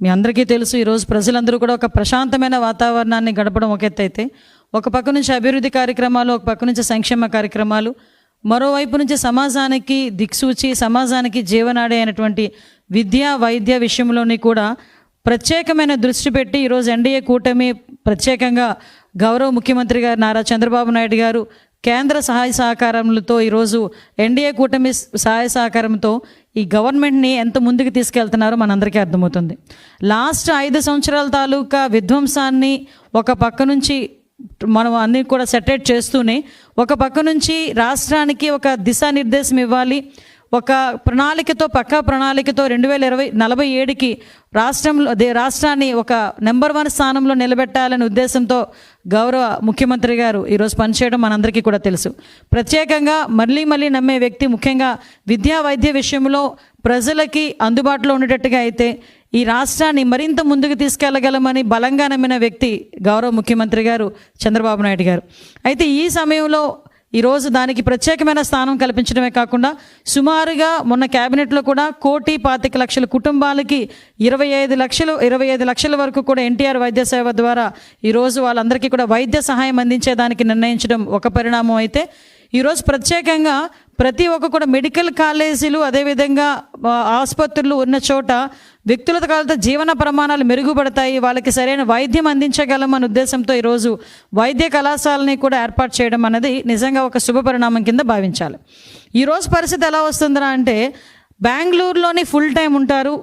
మీ అందరికీ తెలుసు ఈరోజు ప్రజలందరూ కూడా ఒక ప్రశాంతమైన వాతావరణాన్ని గడపడం ఒక ఎత్తు అయితే. ఒక పక్క నుంచి అభివృద్ధి కార్యక్రమాలు ఒక పక్క నుంచి సంక్షేమ కార్యక్రమాలు మరోవైపు నుంచి సమాజానికి దిక్సూచి సమాజానికి జీవనాడి అయినటువంటి విద్య వైద్య విషయంలోని కూడా ప్రత్యేకమైన దృష్టి పెట్టి ఈరోజు ఎన్డీఏ కూటమి ప్రత్యేకంగా గౌరవ ముఖ్యమంత్రి గారు నారా చంద్రబాబు నాయుడు గారు కేంద్ర సహాయ సహకారములతో ఈరోజు ఎన్డీఏ కూటమి సహాయ సహకారంతో ఈ గవర్నమెంట్ని ఎంత ముందుకు తీసుకెళ్తున్నారో మనందరికీ అర్థమవుతుంది. లాస్ట్ ఐదు సంవత్సరాల తాలూకా విధ్వంసాన్ని ఒక పక్క నుంచి మనం అన్ని కూడా సెటరేట్ చేస్తూనే ఒక పక్క నుంచి రాష్ట్రానికి ఒక దిశానిర్దేశం ఇవ్వాలి ఒక ప్రణాళికతో పక్కా ప్రణాళికతో రెండు వేల ఇరవై నలభై ఏడుకి రాష్ట్రంలో రాష్ట్రాన్ని ఒక నెంబర్ వన్ స్థానంలో నిలబెట్టాలనే ఉద్దేశంతో గౌరవ ముఖ్యమంత్రి గారు ఈరోజు పనిచేయడం మనందరికీ కూడా తెలుసు. ప్రత్యేకంగా మళ్ళీ మళ్ళీ నమ్మే వ్యక్తి ముఖ్యంగా విద్యా వైద్య విషయంలో ప్రజలకి అందుబాటులో ఉండేటట్టుగా అయితే ఈ రాష్ట్రాన్ని మరింత ముందుకు తీసుకెళ్ళగలమని బలంగా నమ్మిన వ్యక్తి గౌరవ ముఖ్యమంత్రి గారు చంద్రబాబు నాయుడు గారు. అయితే ఈ సమయంలో ఈరోజు దానికి ప్రత్యేకమైన స్థానం కల్పించడమే కాకుండా సుమారుగా మొన్న క్యాబినెట్లో కూడా కోటి పాతిక లక్షల కుటుంబాలకి ఇరవై ఐదు లక్షలు ఇరవై ఐదు లక్షల వరకు కూడా ఎన్టీఆర్ వైద్య సేవ ద్వారా ఈరోజు వాళ్ళందరికీ కూడా వైద్య సహాయం అందించేదానికి నిర్ణయించడం ఒక పరిణామం అయితే ఈరోజు ప్రత్యేకంగా ప్రతి ఒక్క కూడా మెడికల్ కాలేజీలు అదేవిధంగా ఆసుపత్రులు ఉన్న చోట వ్యక్తుల కాలతో జీవన ప్రమాణాలు మెరుగుపడతాయి. వాళ్ళకి సరైన వైద్యం అందించగలం అనే ఉద్దేశంతో ఈరోజు వైద్య కళాశాలని కూడా ఏర్పాటు చేయడం అనేది నిజంగా ఒక శుభ పరిణామం కింద భావించాలి. ఈరోజు పరిస్థితి ఎలా వస్తుందిరా అంటే బెంగళూరులోని ఫుల్ టైం ఉంటారు.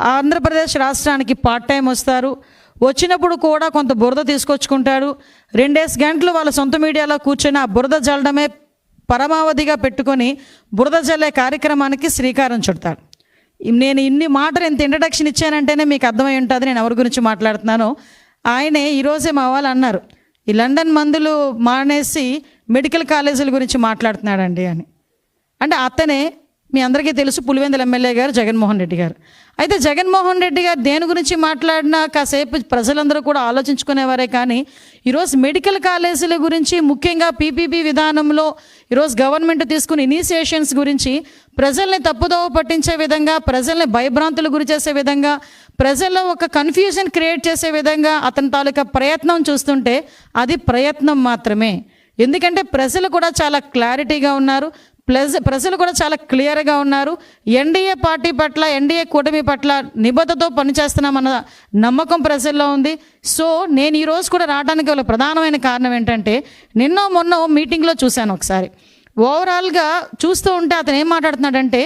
ఆంధ్రప్రదేశ్ రాష్ట్రానికి పార్ట్ టైం వస్తారు. వచ్చినప్పుడు కూడా కొంత బురద తీసుకొచ్చుకుంటాడు. రెండేసి గంటలు వాళ్ళ సొంత మీడియాలో కూర్చొని ఆ బురద జల్లడమే పరమావధిగా పెట్టుకొని బురద జల్లే కార్యక్రమానికి శ్రీకారం చుడతాడు. నేను ఇన్ని మాటలు ఎంత ఇంట్రడక్షన్ ఇచ్చానంటేనే మీకు అర్థమై ఉంటుంది నేను ఎవరి గురించి మాట్లాడుతున్నానో. ఆయనే ఈరోజే మా వాళ్ళు అన్నారు ఈ లండన్ మందులు మానేసి మెడికల్ కాలేజీల గురించి మాట్లాడుతున్నాడండి అని. అంటే అతనే మీ అందరికీ తెలుసు పులివెందుల ఎమ్మెల్యే గారు జగన్మోహన్ రెడ్డి గారు. అయితే జగన్మోహన్ రెడ్డి గారు దేని గురించి మాట్లాడినా కాసేపు ప్రజలందరూ కూడా ఆలోచించుకునేవారే కానీ ఈరోజు మెడికల్ కాలేజీల గురించి ముఖ్యంగా పీపీపీ విధానంలో ఈరోజు గవర్నమెంట్ తీసుకున్న ఇనిషియేషన్స్ గురించి ప్రజల్ని తప్పుదోవ పట్టించే విధంగా ప్రజల్ని భయభ్రాంతులు గురి చేసే విధంగా ప్రజల్లో ఒక కన్ఫ్యూజన్ క్రియేట్ చేసే విధంగా అతని తాలూకా ప్రయత్నం చూస్తుంటే అది ప్రయత్నం మాత్రమే. ఎందుకంటే ప్రజలు కూడా చాలా క్లారిటీగా ఉన్నారు. ప్లస్ ప్రజలు కూడా చాలా క్లియర్గా ఉన్నారు. ఎన్డీఏ పార్టీ పట్ల ఎన్డీఏ కూటమి పట్ల నిబద్ధతో పనిచేస్తున్నామన్న నమ్మకం ప్రజల్లో ఉంది. సో నేను ఈరోజు కూడా రావడానికి గల ప్రధానమైన కారణం ఏంటంటే నిన్న మొన్న మీటింగ్లో చూశాను ఒకసారి. ఓవరాల్గా చూస్తూ ఉంటే అతను ఏం మాట్లాడుతున్నాడంటే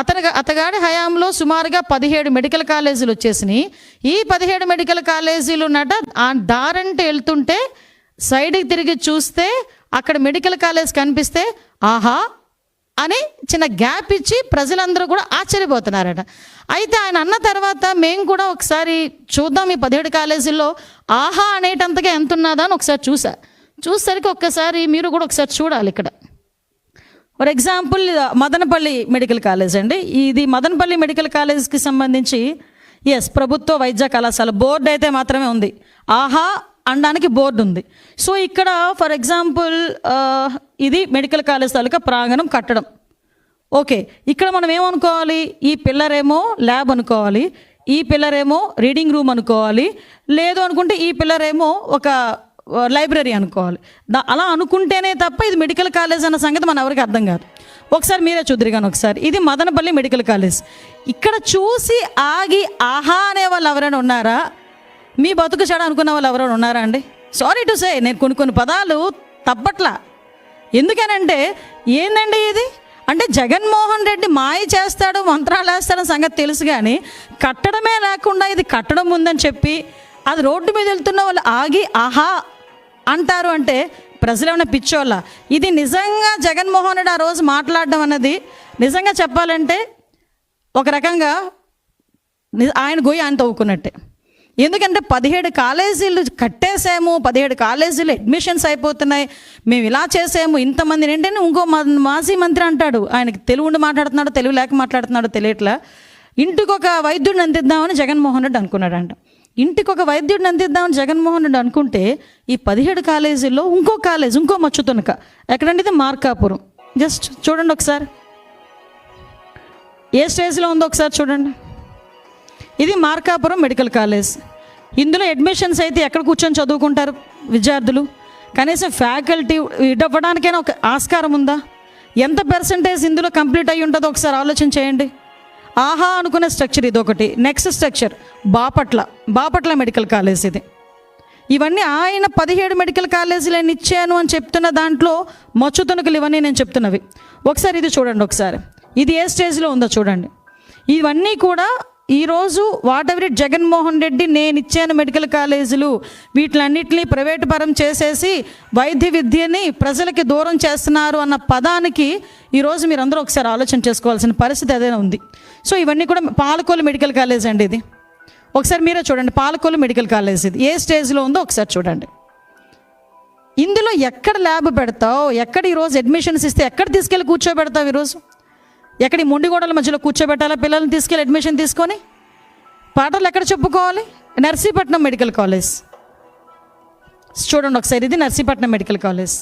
అతని అతగాడి హయాంలో సుమారుగా పదిహేడు మెడికల్ కాలేజీలు వచ్చేసినాయి. ఈ పదిహేడు మెడికల్ కాలేజీలు ఉన్నట ఆ దారంటే వెళ్తుంటే సైడ్కి తిరిగి చూస్తే అక్కడ మెడికల్ కాలేజ్ కనిపిస్తే ఆహా అని చిన్న గ్యాప్ ఇచ్చి ప్రజలందరూ కూడా ఆశ్చర్యపోతున్నారట. అయితే ఆయన అన్న తర్వాత మేము కూడా ఒకసారి చూద్దాం ఈ పదిహేడు కాలేజీల్లో ఆహా అనేటంతగా ఎంత ఉన్నదా అని ఒకసారి చూసా. చూసేసరికి ఒక్కసారి మీరు కూడా ఒకసారి చూడాలి ఇక్కడ. For example Madanapalle medical college అండి. ఇది మదనపల్లి మెడికల్ కాలేజ్కి సంబంధించి ఎస్ ప్రభుత్వ వైద్య కళాశాల బోర్డు అయితే మాత్రమే ఉంది. ఆహా అనడానికి బోర్డు ఉంది. సో ఇక్కడ ఫర్ ఎగ్జాంపుల్ ఇది మెడికల్ కాలేజ్ తాలూకా ప్రాంగణం కట్టడం. ఓకే ఇక్కడ మనం ఏమనుకోవాలి? ఈ పిల్లర్ ఏమో ల్యాబ్ అనుకోవాలి ఈ పిల్లర్ ఏమో రీడింగ్ రూమ్ అనుకోవాలి లేదు అనుకుంటే ఈ పిల్లర్ ఏమో ఒక లైబ్రరీ అనుకోవాలి. దా అలా అనుకుంటేనే తప్ప ఇది మెడికల్ కాలేజ్ అన్న సంగతి మన ఎవరికి అర్థం కాదు. ఒకసారి మీరే చూద్దరిగాను ఒకసారి ఇది మదనపల్లి మెడికల్ కాలేజ్. ఇక్కడ చూసి ఆగి ఆహా అనే వాళ్ళు ఎవరైనా ఉన్నారా? మీ బతుకు చెడ అనుకున్న వాళ్ళు ఎవరైనా ఉన్నారా అండి? సారీ టు సే నేను కొన్ని కొన్ని పదాలు తప్పట్లా. ఎందుకనంటే ఏందండి ఇది? అంటే జగన్మోహన్ రెడ్డి మాయ చేస్తాడు మంత్రాలు వేస్తాడని సంగతి తెలుసు కానీ కట్టడమే లేకుండా ఇది కట్టడం ఉందని చెప్పి అది రోడ్డు మీద వెళ్తున్న వాళ్ళు ఆగి ఆహా అంటారు అంటే ప్రజలేమైనా పిచ్చోళ్ళ? ఇది నిజంగా జగన్మోహన్ రెడ్డి ఆ రోజు మాట్లాడడం అన్నది నిజంగా చెప్పాలంటే ఒక రకంగా ఆయన గొయ్యి ఆయన తవ్వుకున్నట్టే. ఎందుకంటే పదిహేడు కాలేజీలు కట్టేసాము పదిహేడు కాలేజీలు అడ్మిషన్స్ అయిపోతున్నాయి. మేము ఇలా చేసాము ఇంతమంది ఏంటంటే ఇంకో మాజీ మంత్రి అంటాడు. ఆయనకి తెలుగు మాట్లాడుతున్నాడు తెలుగు లేక మాట్లాడుతున్నాడు తెలియట్లా. ఇంటికి ఒక వైద్యుడిని అందిద్దామని జగన్మోహన్ రెడ్డి అనుకున్నాడంట. ఇంటికి ఒక వైద్యుడిని అందిద్దామని జగన్మోహన్ రెడ్డి అనుకుంటే ఈ పదిహేడు కాలేజీల్లో ఇంకో కాలేజ్ ఇంకో మచ్చుతునక ఎక్కడంటే ఇది మార్కాపురం. జస్ట్ చూడండి ఒకసారి. ఏ స్టేజ్లో ఉందో ఒకసారి చూడండి. ఇది మార్కాపురం మెడికల్ కాలేజ్. ఇందులో అడ్మిషన్స్ అయితే ఎక్కడ కూర్చొని చదువుకుంటారు విద్యార్థులు? కనీసం ఫ్యాకల్టీ ఇవ్వడానికైనా ఒక ఆస్కారం ఉందా? ఎంత పర్సంటేజ్ ఇందులో కంప్లీట్ అయ్యి ఉంటుందో ఒకసారి ఆలోచన చేయండి. ఆహా అనుకునే స్ట్రక్చర్ ఇది ఒకటి next structure Bapatla. Bapatla medical college ఇది. ఇవన్నీ ఆయన పదిహేడు మెడికల్ కాలేజీలు నేను ఇచ్చాను అని చెప్తున్న దాంట్లో మచ్చు ఇవన్నీ నేను చెప్తున్నవి. ఒకసారి ఇది చూడండి ఒకసారి. ఇది ఏ స్టేజ్లో ఉందో చూడండి. ఇవన్నీ కూడా ఈరోజు వాట్ ఎవరి జగన్మోహన్ రెడ్డి నేను ఇచ్చాను మెడికల్ కాలేజీలు వీటిలన్నింటినీ ప్రైవేటు పరం చేసేసి వైద్య విద్యని ప్రజలకి దూరం చేస్తున్నారు అన్న పదానికి ఈరోజు మీరందరూ ఒకసారి ఆలోచన చేసుకోవాల్సిన పరిస్థితి ఏదైనా ఉంది. సో ఇవన్నీ కూడా పాలకోలు మెడికల్ కాలేజ్ అండి ఇది. ఒకసారి మీరే చూడండి పాలకోలు మెడికల్ కాలేజ్ ఇది. ఏ స్టేజ్లో ఉందో ఒకసారి చూడండి. ఇందులో ఎక్కడ ల్యాబ్ పెడతావు? ఎక్కడ ఈరోజు అడ్మిషన్స్ ఇస్తే ఎక్కడ తీసుకెళ్ళి కూర్చోబెడతావు ఈరోజు ఎక్కడ ఈ మొండిగోడల మధ్యలో కూర్చోబెట్టాలా? పిల్లల్ని తీసుకెళ్ళి అడ్మిషన్ తీసుకొని పాటలు ఎక్కడ చెప్పుకోవాలి? Narsipatnam medical college. చూడండి ఒకసారి ఇది నర్సీపట్నం మెడికల్ కాలేజ్.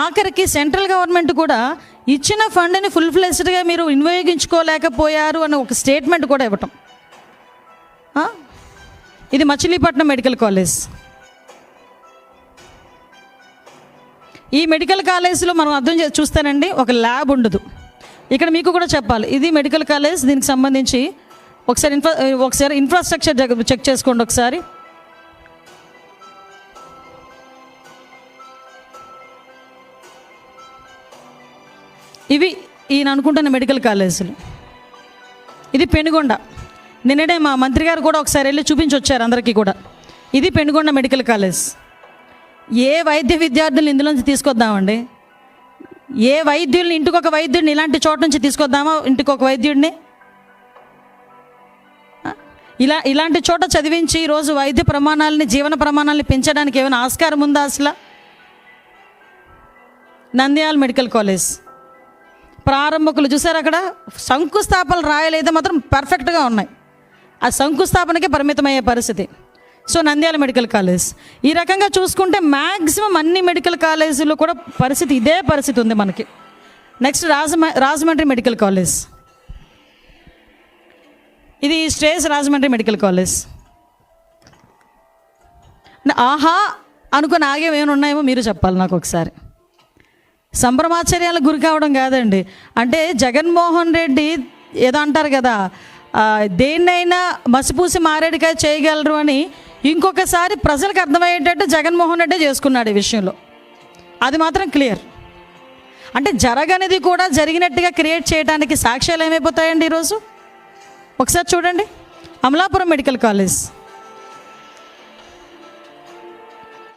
ఆఖరికి సెంట్రల్ గవర్నమెంట్ కూడా ఇచ్చిన ఫండ్ని ఫుల్ ఫ్లెస్డ్గా మీరు వినియోగించుకోలేకపోయారు అని ఒక స్టేట్మెంట్ కూడా ఇవ్వటం. ఇది మచిలీపట్నం మెడికల్ కాలేజ్. ఈ మెడికల్ కాలేజ్లో మనం అర్థం చే చూస్తానండి ఒక ల్యాబ్ ఉండదు. ఇక్కడ మీకు కూడా చెప్పాలి ఇది మెడికల్ కాలేజ్ దీనికి సంబంధించి ఒకసారి ఇన్ఫ్రా ఒకసారి ఇన్ఫ్రాస్ట్రక్చర్ చెక్ చేసుకోండి ఒకసారి. ఇవి ఈయన అనుకుంటున్న మెడికల్ కాలేజీలు. ఇది పెనుగొండ. నిన్ననే మా మంత్రి గారు కూడా ఒకసారి వెళ్ళి చూపించి వచ్చారు అందరికీ కూడా. ఇది పెనుగొండ మెడికల్ కాలేజ్. ఏ వైద్య విద్యార్థులను ఇందులోంచి తీసుకొద్దామండి? ఏ వైద్యుల్ని ఇంటికొక వైద్యుడిని ఇలాంటి చోట నుంచి తీసుకొద్దామా? ఇంటికొక వైద్యుడిని? ఇలా ఇలాంటి చోట చదివించి ఈరోజు వైద్య ప్రమాణాలని జీవన ప్రమాణాలని పెంచడానికి ఏమైనా ఆస్కారం ఉందా అసలు? Nandyal medical college. ప్రారంభకులు చూసారు అక్కడ? శంకుస్థాపనలు రాయలేదు మాత్రం పర్ఫెక్ట్గా ఉన్నాయి. ఆ శంకుస్థాపనకే పరిమితమయ్యే పరిస్థితి. So Nandyal medical college. ఈ రకంగా చూసుకుంటే మ్యాక్సిమం అన్ని మెడికల్ కాలేజీలో కూడా పరిస్థితి ఇదే పరిస్థితి ఉంది మనకి. నెక్స్ట్ రాజమ రాజమండ్రి మెడికల్ కాలేజ్. ఇది స్టేజ్ రాజమండ్రి మెడికల్ కాలేజ్. ఆహా! అనుకుని ఆగేవి ఏమైనా ఉన్నాయేమో మీరు చెప్పాలి నాకు ఒకసారి. సంభ్రమాశ్చర్యాలకు గురి కావడం కాదండి. అంటే జగన్మోహన్ రెడ్డి ఏదో అంటారు కదా దేన్నైనా మసిపూసి మారేడుకాయ చేయగలరు అని ఇంకొకసారి ప్రజలకు అర్థమయ్యేటట్టు జగన్మోహన్ రెడ్డి చేసుకున్నాడు ఈ విషయంలో. అది మాత్రం క్లియర్. అంటే జరగనిది కూడా జరిగినట్టుగా క్రియేట్ చేయడానికి సాక్ష్యాలు ఏమైపోతాయండి ఈరోజు? ఒకసారి చూడండి. Amalapuram medical college.